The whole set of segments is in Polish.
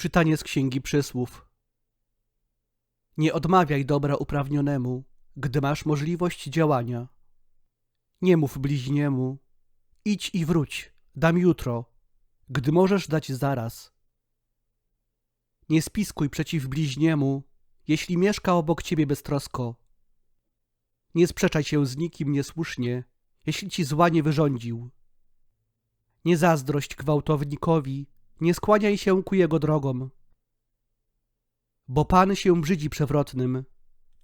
Czytanie z Księgi Przysłów. Nie odmawiaj dobra uprawnionemu, gdy masz możliwość działania. Nie mów bliźniemu, idź i wróć, dam jutro, gdy możesz dać zaraz. Nie spiskuj przeciw bliźniemu, jeśli mieszka obok ciebie beztrosko. Nie sprzeczaj się z nikim niesłusznie, jeśli ci zła nie wyrządził. Nie zazdrość gwałtownikowi, nie skłaniaj się ku jego drogom. Bo Pan się brzydzi przewrotnym,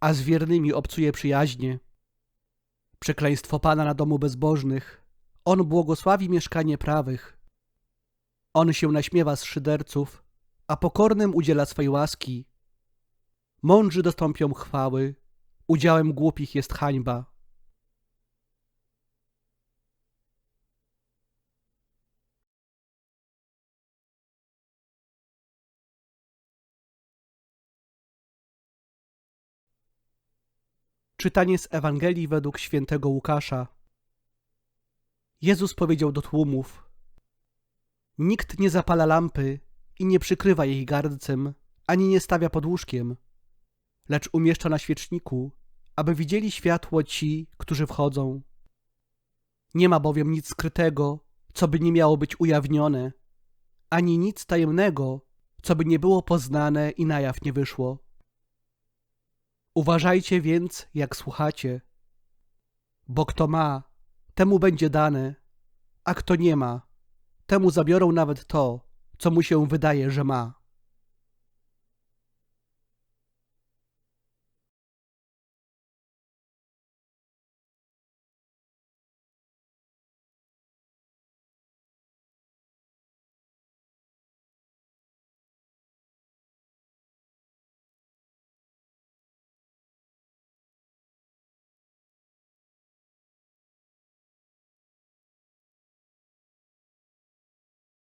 a z wiernymi obcuje przyjaźnie. Przekleństwo Pana na domu bezbożnych, On błogosławi mieszkanie prawych. On się naśmiewa z szyderców, a pokornym udziela swej łaski. Mądrzy dostąpią chwały, udziałem głupich jest hańba. Czytanie z Ewangelii według świętego Łukasza. Jezus powiedział do tłumów: Nikt nie zapala lampy i nie przykrywa jej gardcem, ani nie stawia pod łóżkiem, lecz umieszcza na świeczniku, aby widzieli światło ci, którzy wchodzą. Nie ma bowiem nic skrytego, co by nie miało być ujawnione, ani nic tajemnego, co by nie było poznane i na jaw nie wyszło. Uważajcie więc, jak słuchacie, bo kto ma, temu będzie dane, a kto nie ma, temu zabiorą nawet to, co mu się wydaje, że ma.